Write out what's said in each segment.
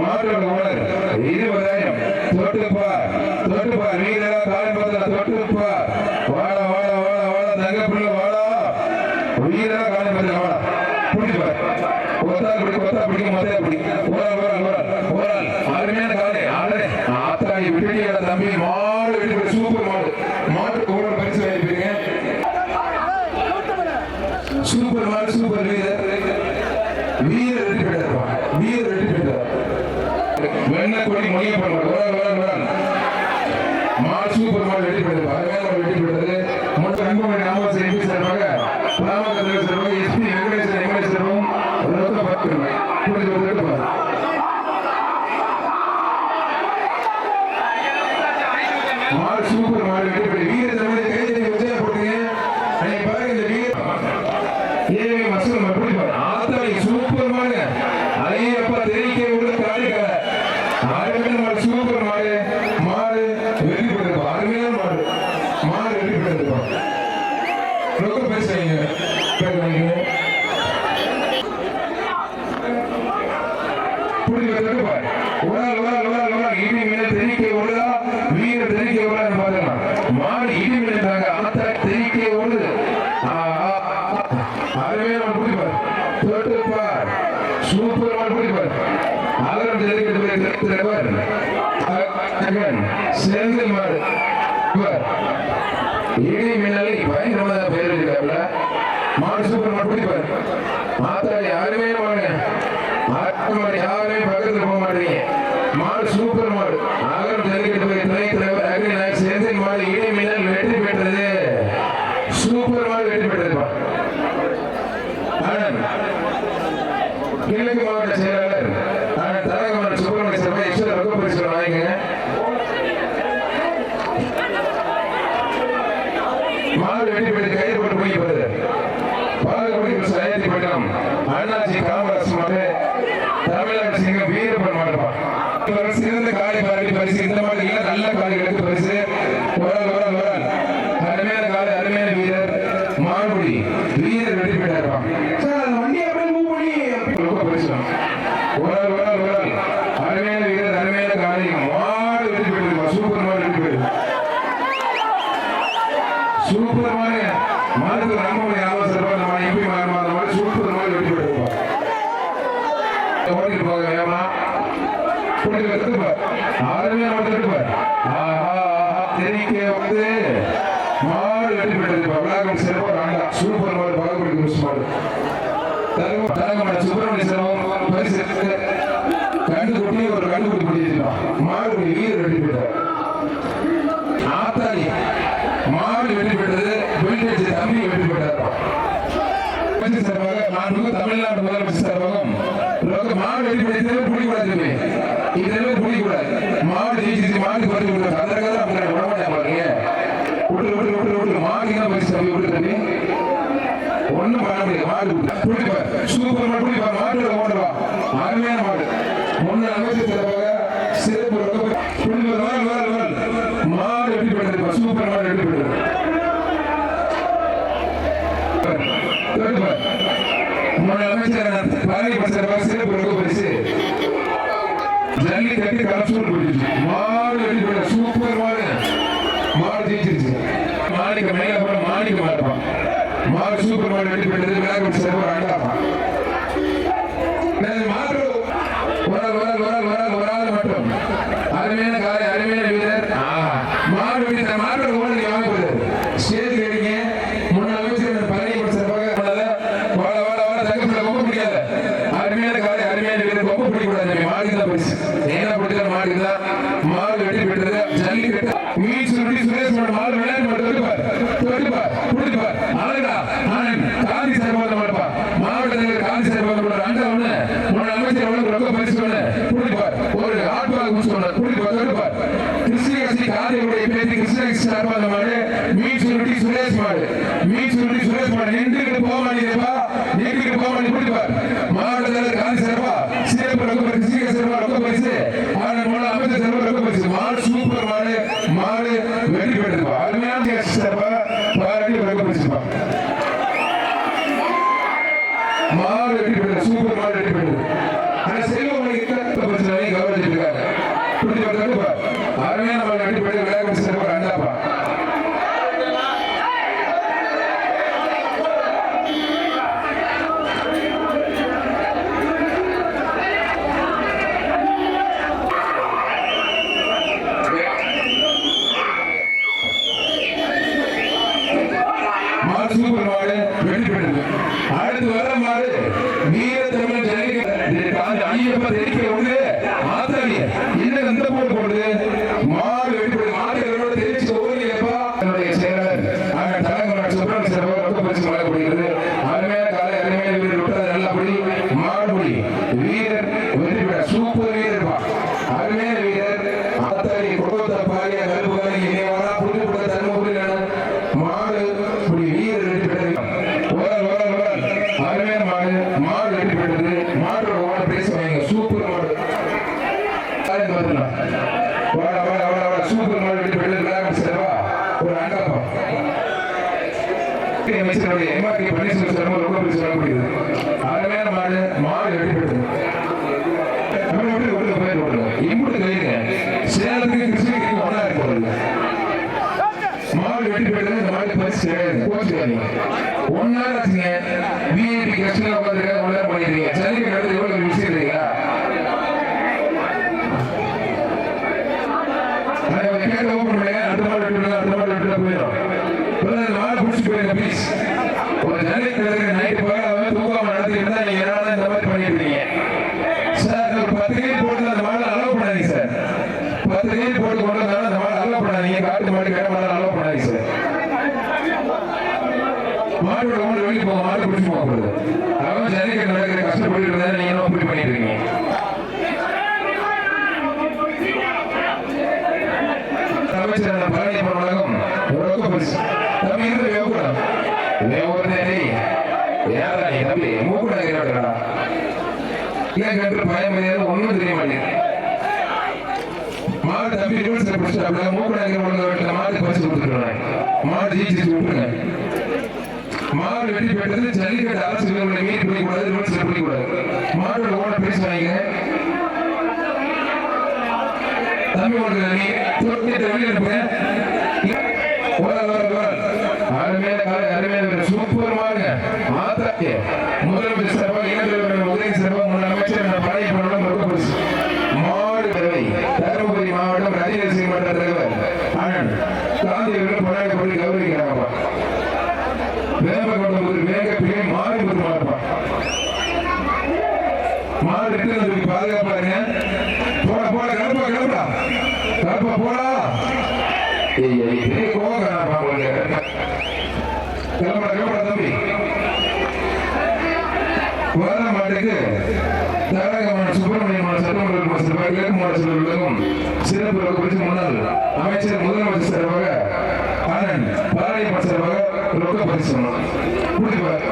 மாற்றம் கவர்னர் இருபதாயிரம். தொட்டுப்பார் தொட்டுப்பார் நீதான் மாத்திரம் யாருமே நம்மளுங்க பண்ண மாட்டோம் சிறந்த காலை பாராட்டி பரிசு இந்த மாதிரி நல்ல காரியங்களுக்கு தெரிவிக்க வந்து மாடு வெற்றி பெற்றது உலகம் சிறப்பாக ஆண்டா சூப்பர் மாடு பகவதி மாடு. தரங்கமட சுப்பிரமணிய செல்வம் பரிசு கண்டு குட்டி ஒரு கண்டு குட்டி பண்ணியிருந்தான் மாடு வீரர் வெற்றி பெற்றார். ஆத்தாடி மாடு வெற்றி பெற்றது வெள்ளி தம்பி வெற்றி பெற்றார் தமிழ்நாடு முதலமைச்சர் சர்வகம் மாடு வெற்றி பெற்றது சூப்பர் சூப்பர் சிக்ஸ் நார்மல் மாடு மீட் சுருட்டி சுரேஷ் மாடு மீட் சுருட்டி சுரேஷ் மாடு நின்றுக்கிட்டு போக மாட்டேங்கிறப்பா நின்றுக்கிட்டு போக மாட்டேன் கூட்டிப்பா மாவட்டத்தில் காலி சிறப்பா சிறப்பு ரொக்க பரிசு சீக்க சிறப்பா ரொக்க பரிசு ஆனா மூணு அமைச்சர் சிறப்பு ரொக்க பரிசு மாடு சூப்பர் மாடு. மாடு வெற்றி பெற்றிருப்பா. அருமையான சிறப்பா பாராட்டி ரொக்க பரிசுப்பா மாடு வெற்றி பெற்ற சூப்பர் மாடு வெற்றி பெற்றது. ஆனா செல்வம் கவர்மெண்ட் இருக்காரு? அருமையான மாடு Grazie. அதுவே நம்ம மாடு வெற்றி ஏன் கட்டு பயமடையாது ஒன்றும் தெரிய மாட்டேங்குது. மாடு தம்பி ரிவர்ஸ்ல பிடிச்சாப்ல மூக்கடாங்க ஒழுங்க வெட்டின மாடு பரிசு கொடுத்துருக்காங்க. மாடு ஜெயிச்சு விட்டுருங்க மாடு வெட்டி பெற்றது ஜல்லிக்கட்டு அரசு வீரர்களை மீறி பிடிக்கூடாது ரிவர்ஸ்ல பிடிக்கூடாது மாடோட ஓட பிடிச்சு வாங்க தம்பி உங்களுக்கு நீ தொட்டிட்டு வெளியில் இருப்பீங்க சூப்பர் மாடுங்க. ஆத்தாக்கு முதலமைச்சர் போறேன்னு பாதுகாப்பாருங்க. போட போட கிளம்பா கிளம்பா கிளம்பா போடா. பெரிய கோவக்காரப்பா உங்களுக்கு கிளம்பா கிளம்பா தம்பி. கோதமாட்டுக்கு தாரகமான சுப்பிரமணியமான சட்டமன்ற மாசத்தில் இலக்குமார சிலர்களுக்கும் சிறப்பு வகுப்பிற்கு முன்னாள் அமைச்சர் முதலமைச்சர் சார்பாக ஆனந்த் ரொக்க பரிசு கொடுத்துப்பார்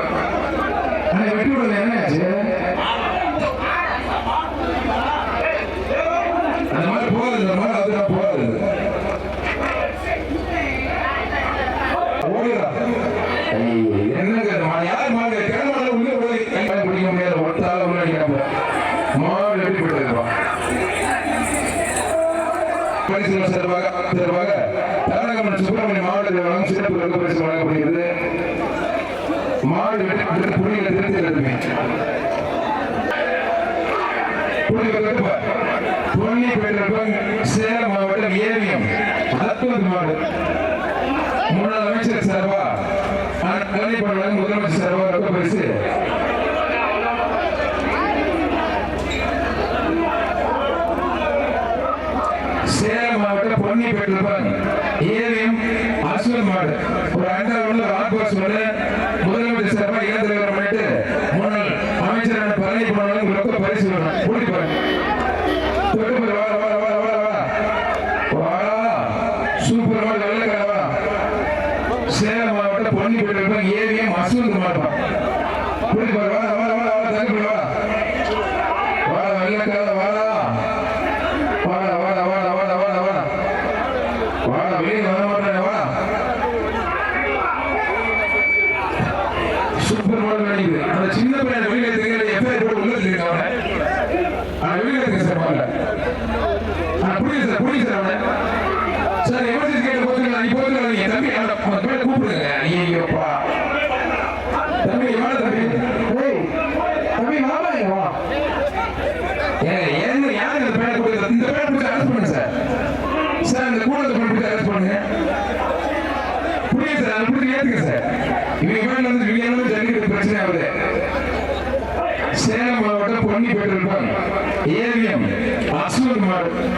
சார்பாக தேர்வாக தமிழகம் மற்றும் சுப்பிரமணிய மாவட்டத்தில் சிறப்பு வெள்ள பரிசு வழங்கப்படுகிறது. மாடு வெற்றி புள்ளிகளை திருத்தி எழுதுமே சேலம் மாவட்டம் ஏவியம் அற்புத மாடு. முன்னாள் அமைச்சர் சார்பா. முதலமைச்சர் சார்பா பரிசு சூப்பரா நல்ல கலவா சேலம் மாவட்டம் பொன்னிப்பேட்டை ஏரியே மசூலுக்கு மாட்டோம். புரிஞ்சு ஐயப்பா தம்பி எவ்வளோ தம்பி? தம்பி மாமா வா. ஏன் யார் இந்த பேரை கொடுக்குறது? இந்த பேரை பிடிச்சி அரெஸ்ட் பண்ணுங்க சார் சார் இந்த கூடத்தை பேரை அரெஸ்ட் பண்ணுங்க புரியுது சார் அதை பிடிச்சி ஏற்றுங்க சார் இவங்க பேர் வந்து விடியானது ஜல்லிக்கட்டு பிரச்சனை ஆகுது. சேலம் மாவட்டம் பொன்னி பெற்றிருப்பாங்க ஏவிஎம் அசூர் மாவட்டம்.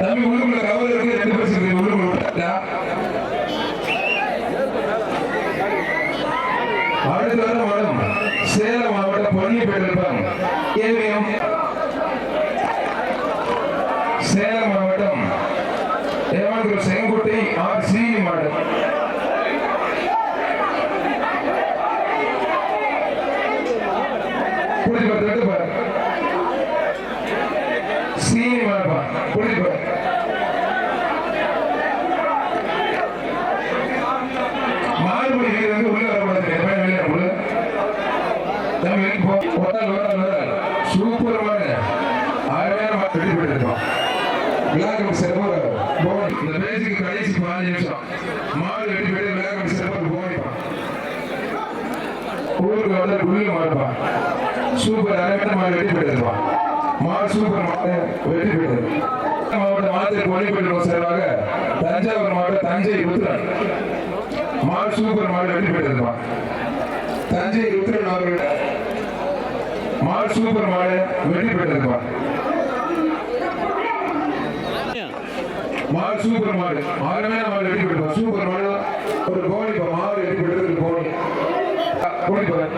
தம்பி உள்ளுக்குள்ள கவலை இருக்கு ரெண்டு பரிசு இருக்கு உள்ளுக்குள்ள அடுத்த மேடம் சேலம் மாவட்டம் பொன்னிப்பேட்டை இருப்பாங்க சேலம் மாவட்டம் ஏமாந்தூர் செங்குட்டை ஆர் சி மாவட்டம் புரிஞ்சு பார்த்து பாரு சீனி மாடப்பா புரிஞ்சு பாரு மாறுபடி வீரர் வந்து உள்ள வரக்கூடாது எப்ப வெளியே உள்ள சூப்பர் அருமையான வெற்றி பெற்றிருக்கோம் விழாக்கம் சிறப்பாக இந்த பேச்சுக்கு கடைசி பதினஞ்சு நிமிஷம் மாடு வெற்றி பெற்று விழாக்கம் சிறப்பாக போனிப்பான் ஊருக்கு வந்து குளிர் சூப்பர் அருமையான மாடு வெற்றி பெற்றிருப்பான் மாடு சூப்பர் மாடு வெற்றி பெற்றது மாவட்ட மாவட்டத்தில் ஒளிப்பெற்ற சார்பாக தஞ்சாவூர் மாவட்டம் தஞ்சை உத்திரன் மாடு சூப்பர் மாடு வெற்றி பெற்றிருப்பான் தஞ்சை உத்திரன் அவர்கள் மாடு சூப்பர் மாடு வெற்றி பெற்றிருப்பார். மாடு சூப்பர் மாடு. ஆறுமையான மாடு வெற்றி பெற்றிருப்பான் சூப்பர் மாடு ஒரு கோணி இப்போ மாடு வெற்றி பெற்றது கோணி கோணி பாரு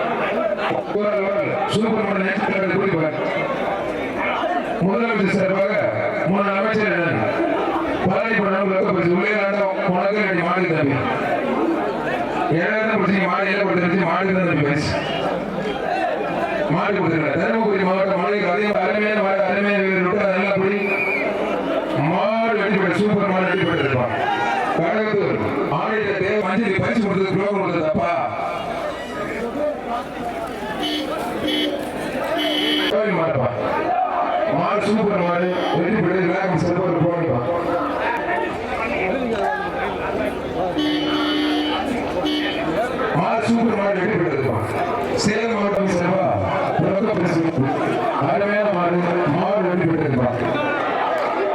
சூப்பர் மாடு நேற்று கோணி பாரு முதலமைச்சர் சார்பாக மூணு அமைச்சர் பழனி பண்ணவங்களுக்கு பரிசு உள்ளே நாட்டம் உனக்கு ரெண்டு மாடு தம்பி. ஏழாயிரம் பிரச்சனை மாடு ஏழை கொடுத்துருச்சு மாடு தான் தம்பி பேசு மாடு கொடுத்துருக்காங்க தருமபுரி மாவட்டம் மலைக்கு அதே அருமையான மாடு அருமையான வீரர் விட்டு அது நல்லா மாடு வெட்டி சூப்பர் மாடு வெட்டி இருப்பான் கடகத்தூர் ஆடிட்ட தேவ மஞ்சள் பரிசு கொடுத்தது குளோபம் கொடுத்தது அப்பா கோயில் மாடு சூப்பர் மாடு சிறப்பாக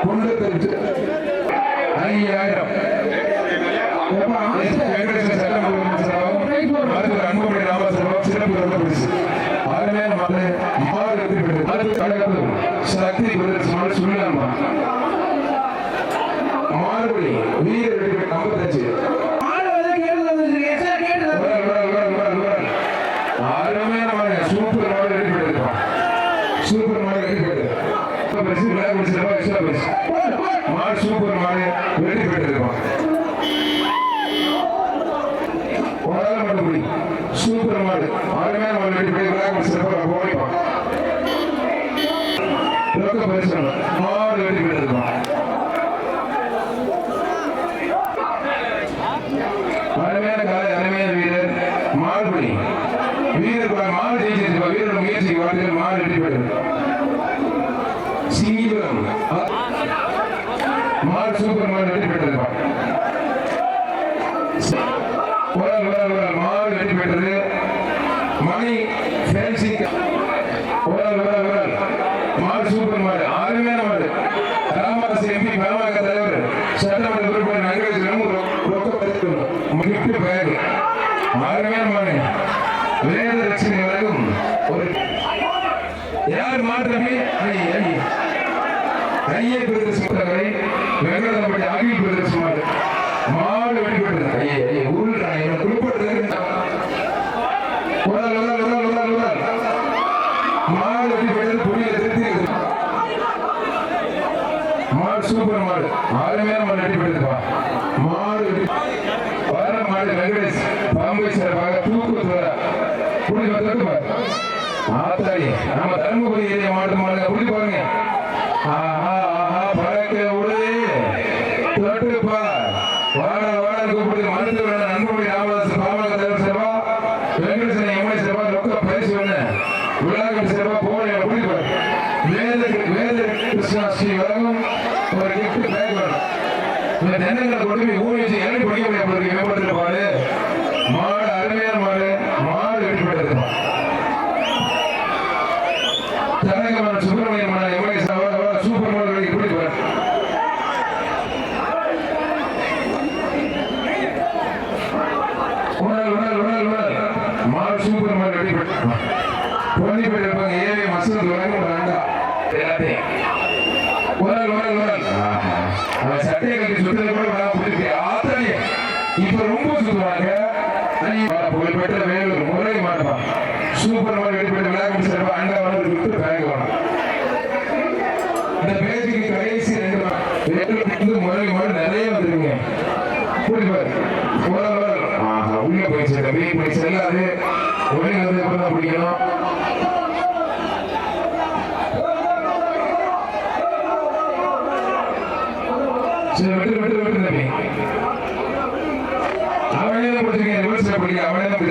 குண்டத்தரிச்சு ஐயாயிரம் எப்பா, அமைச்சர். வெங்கடேசன் சட்டமன்ற சார்பாகவும் மருத்துவர் அன்புமணி ராமசாமி சிறப்பு ரொக்க பரிசு அருமையான மாடு மாடு வெட்டி போட்டு அடுத்து கடகத்தூர் சக்தி பிரதர்ஸ் மாடு சுழியாமா மாறுபடி வீர வெட்டி போட்டு ஐம்பத்தஞ்சு மாடு வந்து கேட்டு வந்துருக்கீங்க சார் கேட்டு வந்து உரல், உரல், உரல், உரல், உரல். அருமையான மாடு சூப்பர் மாடு ரெடி பண்ணிருக்கோம் சூப்பர் மாடு ரெடி பண்ணு பரிசு விழா முடிச்சிருப்பா எக்ஸ்ட்ரா பரிசு போடு, போடு. மாடு சூப்பர் மாடு ரெடி பண்ணிருக்கோம் உடல மாடு முடி சூப்பர் மாடு அருமையான மாடு ரெடி பண்ணி விழா முடிச்சிருப்பா போனிப்போம் ரொக்க பரிசு மாடு ரெடி பண்ணிருக்கோம் அருமையான காலை அருமையான வீரர் மாடுபடி வீரர் பா- மாடு ஜெயிச்சிருப்பா வீரர் முயற்சிக்கு வாழ்த்துக்கள் மாடு வெற்றி பெற்றது சிங்கிபுரம் அ- மாடு சூப்பர் மாடு வெற்றி பெற்றதுப்பா உரல் உரல் உரல் மாடு வெற்றி பெற்றது மணி மாடு வெளிப்பட்டது புரியல திருத்தி மாடு சூப்பர் மாடு. அருமையான மாடு வெளிப்பட்டதுப்பா மாடு வர மாடு வெங்கடேஷ். பாம்பை சார்பாக தூக்குத்துவர புள்ளி பத்து ஆத்தாடி நம்ம தருமபுரி ஏரியா மாவட்ட மாடுங்க புள்ளி பாருங்க. ஆஹா ஒரு கிஃப்ட் பேக் வேணும் இந்த தென்னங்களை கொண்டு போய் ஊழி வச்சு பிடிக்க முடியாது மாடு E por um motivo, né?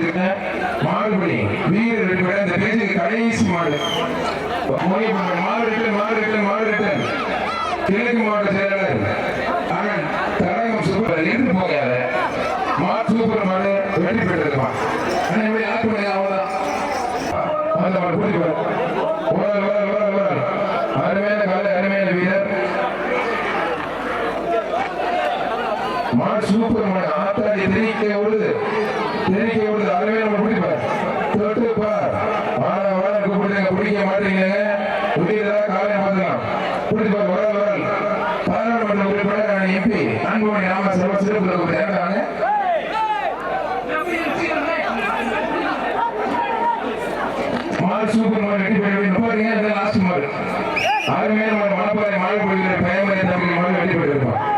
இருக்கின்ற மாடுபடி வீரர் இருக்கிற அந்த பேஜுக்கு கடைசி மாடு. மாடு மாடு மாடு கிழக்கு மாவட்ட செயலர் பிடிக்க மாட்டீங்க உதயதா காலையில் பார்த்துக்கலாம் பிடிச்சி பார்த்து வர வர பாராளுமன்ற உறுப்பினர் எம்பி. அன்புமணி ராம செல்வ சிறப்பு தேடுறாங்க மால் சூப்பர் மால் ரெடி பண்ணி பாருங்க லாஸ்ட் மால் அருமையான மணப்பாறை மழை பொழிகிற பயமரை தமிழ் மால் வெட்டி போயிருப்பான்